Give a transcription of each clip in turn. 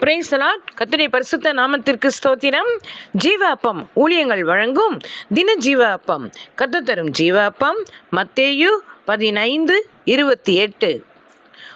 பிரைசலாட் கத்துடைய பரிசுத்த நாமத்திற்கு ஸ்தோத்திரம். ஜீவ அப்பம் ஊழியங்கள் வழங்கும் தின ஜீவ அப்பம் கத்து தரும் ஜீவ அப்பம் மத்தேயு பதினைந்து இருபத்தி எட்டு.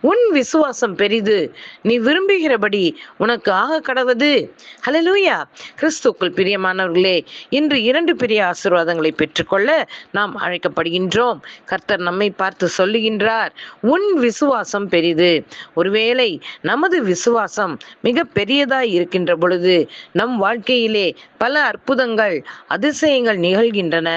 உன் விசுவாசம் பெரிது. நீ விரும்புகிறபடி உனக்கு ஆக கடவது. ஹலலூயா கிறிஸ்துக்குள் பிரியமானவர்களே இன்று இரண்டு பெரிய ஆசீர்வாதங்களை பெற்றுக்கொள்ள நாம் அழைக்கப்படுகின்றோம். கர்த்தர் நம்மை பார்த்து சொல்லுகின்றார் உன் விசுவாசம் பெரிது. ஒருவேளை நமது விசுவாசம் மிக பெரியதாய் இருக்கின்ற பொழுது நம் வாழ்க்கையிலே பல அற்புதங்கள் அதிசயங்கள் நிகழ்கின்றன.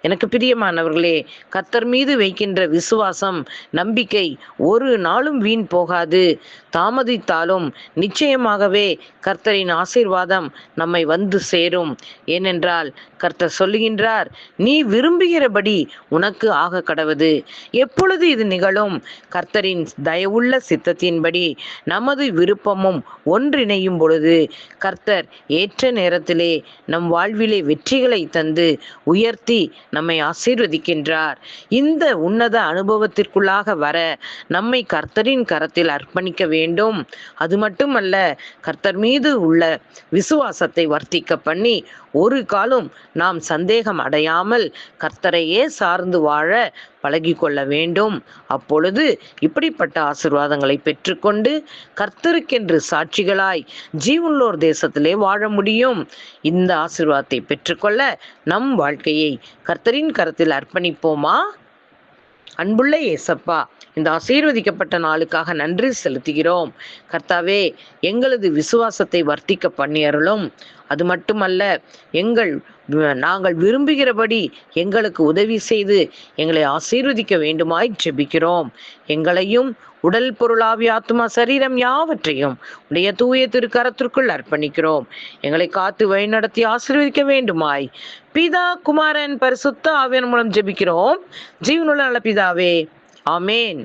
எனக்கு பிரியமானவர்களே கர்த்தர் மீது வைக்கின்ற விசுவாசம் நம்பிக்கை ஒரு நாள் நாளும் வீண் போகாது. தாமதித்தாலும் நிச்சயமாகவே கர்த்தரின் ஆசீர்வாதம் நம்மை வந்து சேரும். ஏனென்றால் கர்த்தர் சொல்லுகின்றார் நீ விரும்புகிறபடி உனக்கு ஆக கடவது. எப்பொழுது இது நிகழும்? கர்த்தரின் தயவுள்ள சித்தத்தின்படி நமது விருப்பமும் ஒன்றிணையும் பொழுது கர்த்தர் ஏற்ற நேரத்திலே நம் வாழ்விலே வெற்றிகளை தந்து உயர்த்தி நம்மை ஆசீர்வதிக்கின்றார். இந்த உன்னத அனுபவத்திற்குள்ளாக வர நம்மை கர்த்த கர்த்தரின் கரத்தில் அர்ப்பணிக்க வேண்டும். அது மட்டுமல்ல கர்த்தர் மீது உள்ள விசுவாசத்தை வர்த்திக்க பண்ணி ஒரு காலம் நாம் சந்தேகம் அடையாமல் கர்த்தரையே சார்ந்து வாழ பழகி கொள்ள வேண்டும். அப்பொழுது இப்படிப்பட்ட ஆசிர்வாதங்களை பெற்றுக்கொண்டு கர்த்தருக்கென்று சாட்சிகளாய் ஜீவனுள்ளோர் தேசத்திலே வாழ முடியும். இந்த ஆசிர்வாதத்தை பெற்றுக்கொள்ள நம் வாழ்க்கையை கர்த்தரின் கரத்தில் அர்ப்பணிப்போமா? அன்புள்ள ஏசப்பா இந்த ஆசீர்வதிக்கப்பட்ட நாளுக்காக நன்றி செலுத்துகிறோம். கர்த்தாவே எங்களது விசுவாசத்தை வர்த்திக்க பண்ணியருளும். அது மட்டுமல்ல எங்கள் நாங்கள் விரும்புகிறபடி எங்களுக்கு உதவி செய்து எங்களை ஆசீர்வதிக்க வேண்டுமாய் ஜெபிக்கிறோம். எங்களையும் உடல் பொருளாவி ஆத்மா சரீரம் யாவற்றையும் உடைய தூய திருக்கரத்திற்குள் அர்ப்பணிக்கிறோம். எங்களை காத்து வழிநடத்தி ஆசீர்வதிக்க வேண்டுமாய். பிதா குமாரன் பரிசுத்த ஆவியன் மூலம் ஜெபிக்கிறோம். ஜீவனுள்ள நல்ல பிதாவே ஆமேன்.